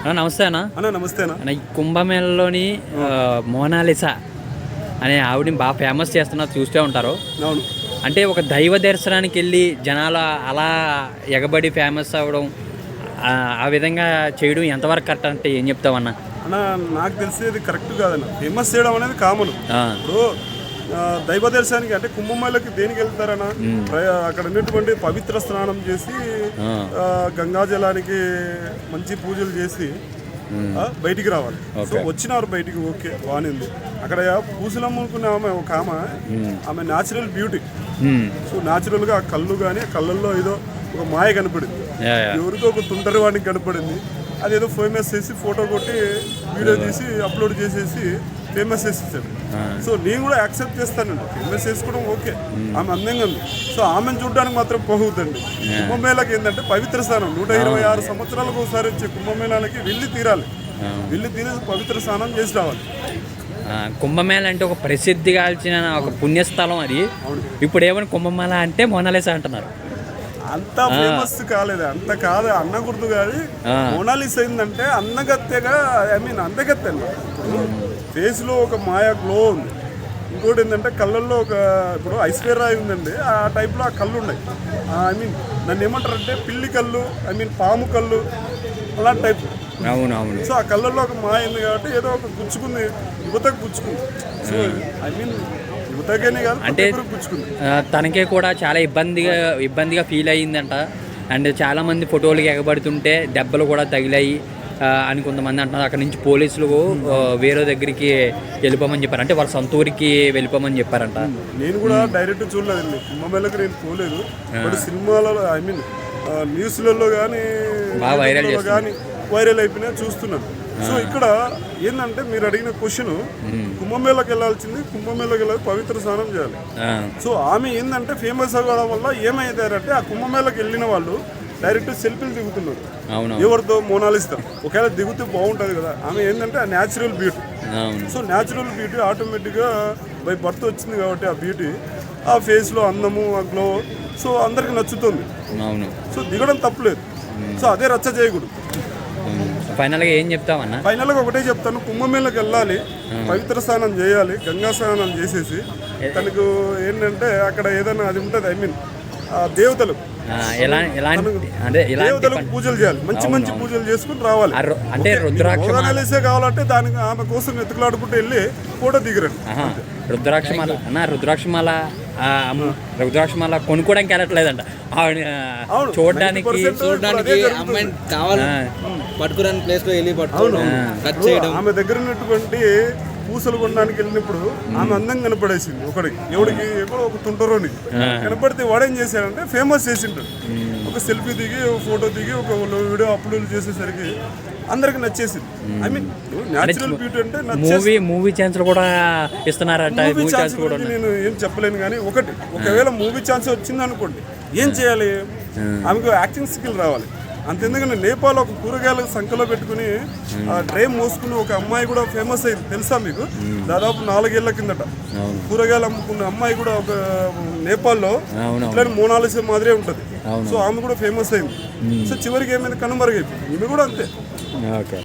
అన్న నమస్తే అన్న. అన్న నమస్తేనా అన్న. కుంభమేళలోని మోనాలిసా అనే ఆవిడని బాగా ఫేమస్ చేస్తున్నారు చూస్తూ ఉంటారు. అవును. అంటే ఒక దైవ దర్శనానికి వెళ్ళి జనాలు అలా ఎగబడి ఫేమస్ అవ్వడం ఆ, విధంగా చేయడం ఎంతవరకు కరెక్ట్ అంటే ఏం చెప్తావన్న అన్న? నాకు తెలిసి ఇది కరెక్ట్ కాదన్న. ఫేమస్ చేయడం అనేది కామన్. ఇప్పుడు దైవ దర్శనానికి అంటే కుంభమేళకి దేనికి వెళ్తారన్న ప్రయ- అక్కడ ఉన్నటువంటి పవిత్ర స్నానం చేసి ఆ, గంగాజలానికి మంచి పూజలు చేసి బయటికి రావాలి. సో వచ్చినారు బయటికి ఓకే బాగానేంది అక్కడ పూసలు అమ్ముకునే ఆమె ఒక ఆమె ఆమె న్యాచురల్ బ్యూటీ సో న్యాచురల్గా ఆ కళ్ళు కానీ కళ్ళల్లో ఏదో ఒక మాయ కనపడింది. ఎవరితో ఒక తుంటరి వాడికి కనపడింది. అదేదో ఫేమస్ చేసి ఫోటో కొట్టి వీడియో తీసి అప్లోడ్ చేసేసి ఫేమస్ చేసేసాడు. సో నేను కూడా యాక్సెప్ట్ చేస్తానండి ఫేమస్ చేసుకోవడం ఓకే. ఆమె అందంగా ఉంది. సో ఆమెను చూడడానికి మాత్రం పోవద్దండి కుంభమేళకి ఏంటంటే పవిత్ర స్థానం. నూట ఇరవై ఆరు సంవత్సరాలకు ఒకసారి వచ్చే కుంభమేళాలకి వెళ్ళి తీరాలి. వెళ్ళి తీరేసి పవిత్ర స్నానం చేసి రావాలి. కుంభమేళ అంటే ఒక ప్రసిద్ధిగాల్చిన ఒక పుణ్యస్థలం అది. ఇప్పుడు ఏమని కుంభమేళ అంటే మోనాలిసా అంటున్నారు. అంత ఫేమస్ కాలేదు అంత కాదు. అన్న గుర్తు కాదు. మోనాలిస్ అయిందంటే అందగత్తెగా ఐ మీన్ అందగత్తె ఫేస్లో ఒక మాయా గ్లో ఉంది. ఇంకోటి ఏంటంటే కళ్ళల్లో ఒక ఇప్పుడు ఐశ్వర్య ఉందండి. ఆ type లో ఆ కళ్ళు ఉన్నాయి ఐ మీన్ నన్ను ఏమంటారు అంటే పిల్లి కళ్ళు ఐ మీన్ పాము కళ్ళు అలాంటి టైప్. అవును అవును. సో ఆ కళ్ళల్లో ఒక మాయ ఉంది కాబట్టి ఏదో ఒక గుచ్చుకుంది యువతకు గుచ్చుకుంది. సో ఐ మీన్ అంటే- తనకే కూడా చాలా ఇబ్బందిగా ఇబ్బందిగా ఫీల్ అయ్యిందంట. అండ్ చాలా మంది ఫోటోలు ఎగబడుతుంటే దెబ్బలు కూడా తగిలాయి అని కొంతమంది అంటున్నారు. అక్కడ నుంచి పోలీసులు వేరే దగ్గరికి వెళ్ళిపోమని చెప్పారు. అంటే వాళ్ళ సొంత ఊరికి వెళ్ళిపోమని చెప్పారంట. నేను కూడా డైరెక్ట్ చూడలేదండి కుంభమేళకి నేను పోలేదు. సినిమాలలో ఐ మీన్ న్యూస్లలో కానీ బాగా viral కానీ వైరల్ అయిపోయినా చూస్తున్నాను. సో ఇక్కడ ఏంటంటే మీరు అడిగిన క్వశ్చన్ కుంభమేళకి వెళ్ళాల్సింది కుంభమేళకి వెళ్ళాలి పవిత్ర స్నానం చేయాలి. సో ఆమె ఏంటంటే ఫేమస్ అవ్వడం వల్ల ఏమైతారంటే ఆ కుంభమేళకి వెళ్ళిన వాళ్ళు డైరెక్ట్ సెల్ఫీలు దిగుతున్నారు. ఎవరితో మోనాలిస్తా. ఒకవేళ దిగుతూ బాగుంటుంది కదా. ఆమె ఏంటంటే ఆ natural beauty so natural beauty ఆటోమేటిక్గా బై బర్త్ వచ్చింది కాబట్టి ఆ బ్యూటీ ఆ ఫేస్లో అందము ఆ గ్లో సో అందరికి నచ్చుతుంది. సో దిగడం తప్పులేదు. సో అదే రచ్చ చేయకూడదు. ఫైనల్గా ఏం చెప్తావన్నా? ఫైనల్గా ఒకటే చెప్తాను కుంభమేళకి వెళ్ళాలి పవిత్ర స్నానం చేయాలి గంగా స్నానం చేసేసి తనకు ఏంటంటే అక్కడ ఏదైనా అది ఉంటుంది ఐ మీన్ దేవతలు. దేవతలకు పూజలు చేయాలి మంచి మంచి పూజలు చేసుకుని రావాలి. అంటే రుద్రాక్ష కావాలంటే దానికి ఆమె కోసం ఎత్తుకులాడుకుంటూ వెళ్ళి ఫోటో దిగరండి. రుద్రాక్షమాల అన్న రుద్రాక్షమాల ఆ, అమ్మ, రుద్రాక్షమాల కొనుక్కోవడానికి వెళ్ళట్లేదంట. ఆవిడ చూడడానికి 90% చూడడానికి. అమ్మాయిని కావాలి. పట్టుకురాని ప్లేస్లో వెళ్ళి పట్టుకోవడం టచ్ చేయడం. ఆమె దగ్గర ఉన్నటువంటి పూసలు కొనడానికి వెళ్ళినప్పుడు ఆమె అందం కనపడేసింది. ఒకడికి ఎవడికి ఎక్కడో ఒక తుంటరోని. కనపడితే వాడేం చేశాడంటే ఫేమస్ చేసింటాడు ఒక సెల్ఫీ దిగి ఒక ఫోటో దిగి ఒక వీడియో అప్లోడ్ చేసేసరికి అందరికి నచ్చేసింది. ఐ మీన్ న్యాచురల్ బ్యూటీ అంటే మూవీ మూవీ ఛాన్స్ కూడా ఇస్తున్నారట మూవీ ఛాన్స్ కూడా నేను ఏం చెప్పలేను కానీ ఒకటి ఒకవేళ మూవీ ఛాన్స్ వచ్చింది అనుకోండి ఏం చేయాలి? ఆమెకు యాక్టింగ్ స్కిల్ రావాలి. అంతెందుకంటే నేపాల్ ఒక కూరగాయల సంఖ్యలో పెట్టుకుని ఆ ట్రే మోసుకుని ఒక అమ్మాయి కూడా ఫేమస్ అయింది. తెలుసా మీకు? దాదాపు నాలుగేళ్ళ కిందట. కూరగాయలు అమ్ముకున్న అమ్మాయి కూడా ఒక నేపాల్లో ఇట్లాంటి మోనాలిసే మాదిరే ఉంటుంది. సో ఆమె కూడా ఫేమస్ అయింది. సో చివరికి ఏమైంది? కనుమరుగైపోయింది. ఈమె కూడా అంతే. ఓకే